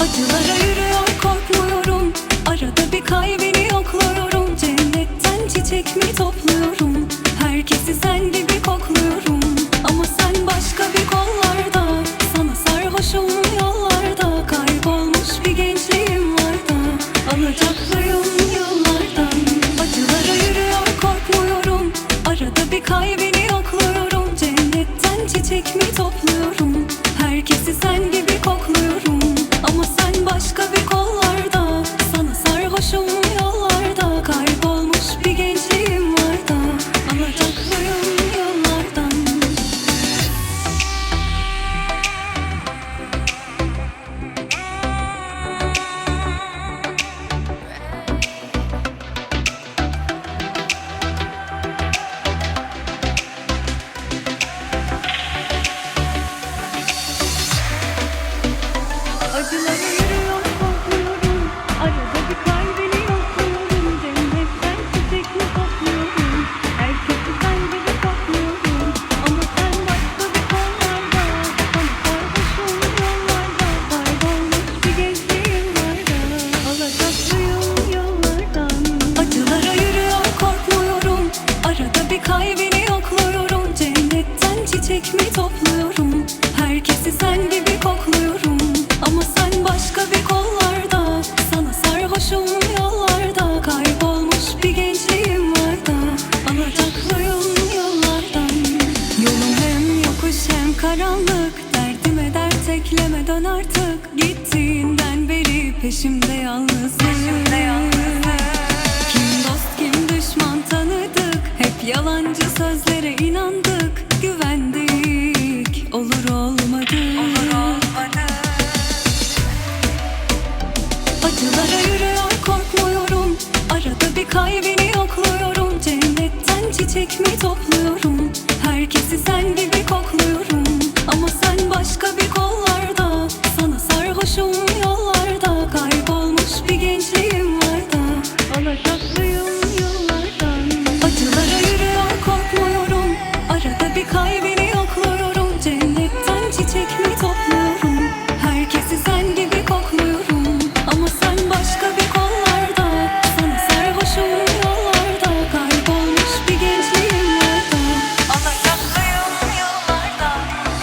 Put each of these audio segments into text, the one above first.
Acılara yürüyor korkmuyorum. Arada bir kalbini yokluyorum. Cennetten çiçek mi topluyorum Çiçek mi topluyorum? Herkesi sen gibi kokluyorum. Ama sen başka bir kollarda Sana sarhoşum yollarda Kaybolmuş bir gençliğim var da Alacaklıyım yollardan. Yolum hem yokuş hem karanlık Derdime dert ekleme dön artık. Gittiğinden beri peşimde yalnızlık Kim dost kim düşman tanıdık Hep yalancı sözlere inandık Acılara yürüyor korkmuyorum. Arada bir kalbini yokluyorum. Cennetten çiçek mi topluyorum? Herkesi sen gibi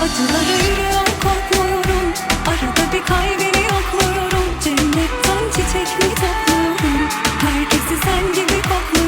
Acıları yüreğim kokluyorum Arada bir kalbini yokluyorum. Cennetten çiçek mi topluyorum. Herkesi sen gibi kokluyorum.